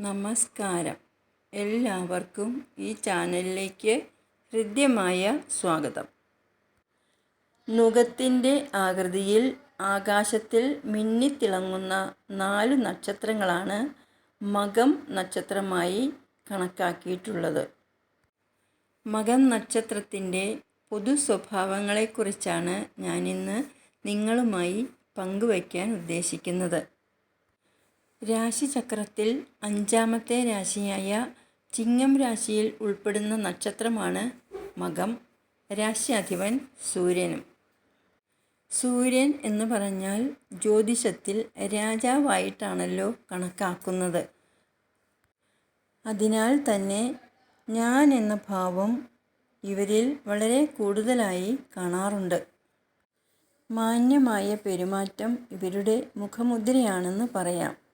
നമസ്കാരം. എല്ലാവർക്കും ഈ ചാനലിലേക്ക് ഹൃദ്യമായ സ്വാഗതം. നുഖത്തിന്റെ ആകൃതിയിൽ ആകാശത്തിൽ മിന്നിത്തിളങ്ങുന്ന നാല് നക്ഷത്രങ്ങളാണ് മകം നക്ഷത്രമായി കണക്കാക്കിയിട്ടുള്ളത്. മകം നക്ഷത്രത്തിന്റെ പൊതു സ്വഭാവങ്ങളെക്കുറിച്ചാണ് ഞാനിന്ന് നിങ്ങളുമായി പങ്കുവയ്ക്കാൻ ഉദ്ദേശിക്കുന്നത്. രാശിചക്രത്തിൽ അഞ്ചാമത്തെ രാശിയായ ചിങ്ങം രാശിയിൽ ഉൾപ്പെടുന്ന നക്ഷത്രമാണ് മകം രാശ്യാധിപൻ സൂര്യനും. സൂര്യൻ എന്ന് പറഞ്ഞാൽ ജ്യോതിഷത്തിൽ രാജാവായിട്ടാണല്ലോ കണക്കാക്കുന്നത്. അതിനാൽ തന്നെ ഞാൻ എന്ന ഭാവം ഇവരിൽ വളരെ കൂടുതലായി കാണാറുണ്ട്. മാന്യമായ പെരുമാറ്റം ഇവരുടെ മുഖമുദ്രയാണെന്ന് പറയാം.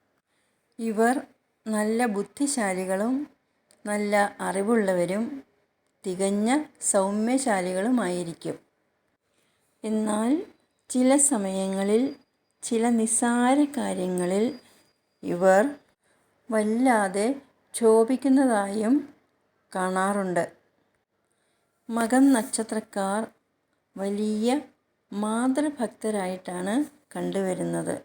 ഇവർ നല്ല ബുദ്ധിശാലികളും നല്ല അറിവുള്ളവരും തികഞ്ഞ സൗമ്യശാലികളുമായിരിക്കും. എന്നാൽ ചില സമയങ്ങളിൽ ചില നിസ്സാര കാര്യങ്ങളിൽ ഇവർ വല്ലാതെ ക്ഷോഭിക്കുന്നതായും കാണാറുണ്ട്. മകം നക്ഷത്രക്കാർ വലിയ മാതൃഭക്തരായിട്ടാണ് കണ്ടുവരുന്നത്.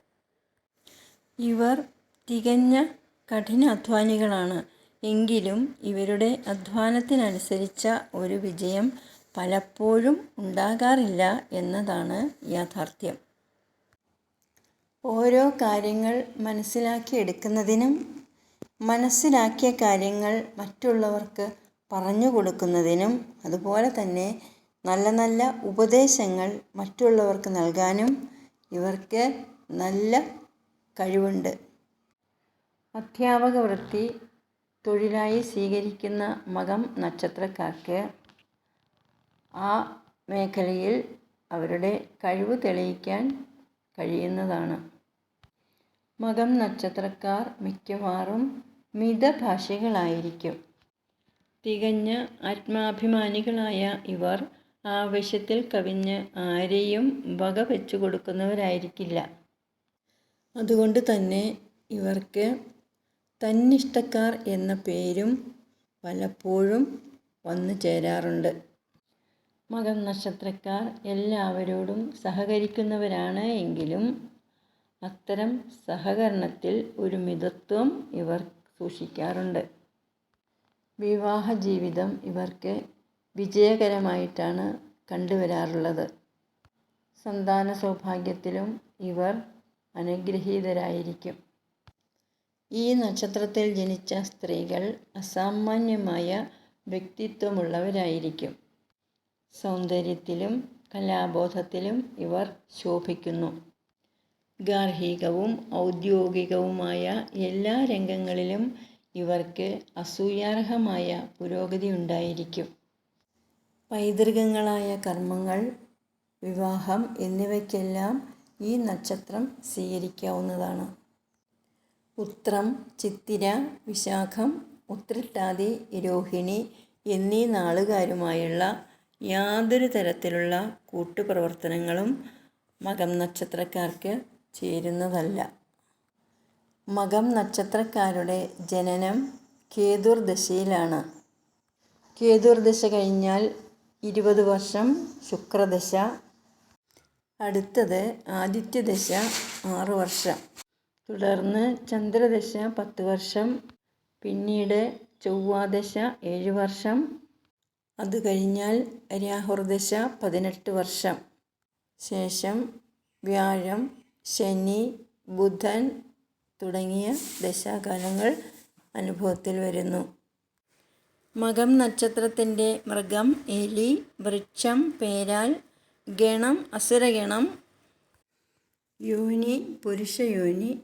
ഇവർ തികഞ്ഞ കഠിനാധ്വാനികളാണ്. എങ്കിലും ഇവരുടെ അധ്വാനത്തിനനുസരിച്ച ഒരു വിജയം പലപ്പോഴും ഉണ്ടാകാറില്ല എന്നതാണ് യാഥാർത്ഥ്യം. ഓരോ കാര്യങ്ങൾ മനസ്സിലാക്കിയെടുക്കുന്നതിനും മനസ്സിലാക്കിയ കാര്യങ്ങൾ മറ്റുള്ളവർക്ക് പറഞ്ഞു കൊടുക്കുന്നതിനും അതുപോലെ തന്നെ നല്ല നല്ല ഉപദേശങ്ങൾ മറ്റുള്ളവർക്ക് നൽകാനും ഇവർക്ക് നല്ല കഴിവുണ്ട്. അധ്യാപക വൃത്തി തൊഴിലായി സ്വീകരിക്കുന്ന മകം നക്ഷത്രക്കാർക്ക് ആ മേഖലയിൽ അവരുടെ കഴിവ് തെളിയിക്കാൻ കഴിയുന്നതാണ്. മകം നക്ഷത്രക്കാർ മിക്കവാറും മിതഭാഷികളായിരിക്കും. തികഞ്ഞ ആത്മാഭിമാനികളായ ഇവർ ആവശ്യത്തിൽ കവിഞ്ഞ് ആരെയും വക വെച്ചു കൊടുക്കുന്നവരായിരിക്കില്ല. അതുകൊണ്ട് തന്നെ ഇവർക്ക് തന്നിഷ്ടക്കാർ എന്ന പേരും പലപ്പോഴും വന്നു ചേരാറുണ്ട്. മകം നക്ഷത്രക്കാർ എല്ലാവരോടും സഹകരിക്കുന്നവരാണ് എങ്കിലും അത്തരം സഹകരണത്തിൽ ഒരു മിതത്വം ഇവർ സൂക്ഷിക്കാറുണ്ട്. വിവാഹ ജീവിതം ഇവർക്ക് വിജയകരമായിട്ടാണ് കണ്ടുവരാറുള്ളത്. സന്താന സൗഭാഗ്യത്തിലും ഇവർ അനുഗ്രഹീതരായിരിക്കും. ഈ നക്ഷത്രത്തിൽ ജനിച്ച സ്ത്രീകൾ അസാമാന്യമായ വ്യക്തിത്വമുള്ളവരായിരിക്കും. സൗന്ദര്യത്തിലും കലാബോധത്തിലും ഇവർ ശോഭിക്കുന്നു. ഗാർഹികവും ഔദ്യോഗികവുമായ എല്ലാ രംഗങ്ങളിലും ഇവർക്ക് അസൂയാർഹമായ പുരോഗതി ഉണ്ടായിരിക്കും. പൈതൃകങ്ങളായ കർമ്മങ്ങൾ വിവാഹം എന്നിവയ്ക്കെല്ലാം ഈ നക്ഷത്രം സ്വീകരിക്കാവുന്നതാണ്. ഉത്രം ചിത്തിര വിശാഖം ഉത്രട്ടാതി രോഹിണി എന്നീ നാളുകാരുമായുള്ള യാതൊരു തരത്തിലുള്ള കൂട്ടുപ്രവർത്തനങ്ങളും മകം നക്ഷത്രക്കാർക്ക് ചേരുന്നതല്ല. മകം നക്ഷത്രക്കാരുടെ ജനനം കേതുർദശയിലാണ്. കേതുർദശ കഴിഞ്ഞാൽ ഇരുപത് വർഷം ശുക്രദശ അടുത്തത് ആദിത്യദശ ആറ് വർഷം. തുടർന്ന് ചന്ദ്രദശ പത്ത് വർഷം പിന്നീട് ചൊവ്വാദശ ഏഴ് വർഷം. അത് കഴിഞ്ഞാൽ രാഹുർദശ പതിനെട്ട് വർഷം. ശേഷം വ്യാഴം ശനി ബുധൻ തുടങ്ങിയ ദശാകാലങ്ങൾ അനുഭവത്തിൽ വരുന്നു. മകം നക്ഷത്രത്തിന്റെ മൃഗം എലി വൃക്ഷം പേരാൽ ഗണം അസുരഗണം യോനി പുരുഷയോനി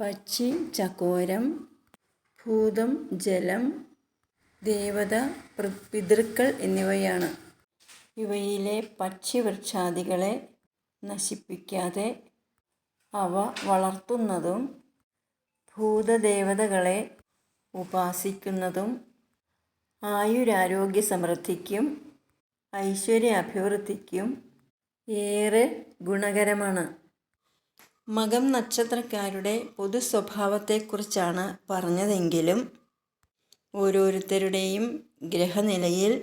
പക്ഷി ചകോരം ഭൂതം ജലം ദേവത പിതൃക്കൾ എന്നിവയാണ്. ഇവയിലെ പക്ഷിവൃക്ഷാദികളെ നശിപ്പിക്കാതെ അവ വളർത്തുന്നതും ഭൂതദേവതകളെ ഉപാസിക്കുന്നതും ആയുരാരോഗ്യ സമൃദ്ധിക്കും ഐശ്വര്യ അഭിവൃദ്ധിക്കും ഏറെ ഗുണകരമാണ്. മകം നക്ഷത്രക്കാരുടെ പൊതു സ്വഭാവത്തെക്കുറിച്ചാണ് പറഞ്ഞതെങ്കിലും ഓരോരുത്തരുടെയും ഗ്രഹനിലയിൽ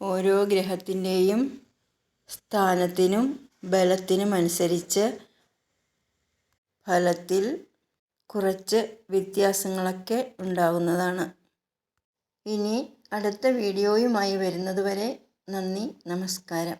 ഓരോ ഗ്രഹത്തിന്റെയും സ്ഥാനത്തിനും ബലത്തിനുമനുസരിച്ച് ഫലത്തിൽ കുറച്ച് വ്യത്യാസങ്ങളൊക്കെ ഉണ്ടാകുന്നതാണ് ഇനി അടുത്ത വീഡിയോയുമായി വരുന്നതുവരെ നന്ദി നമസ്കാരം.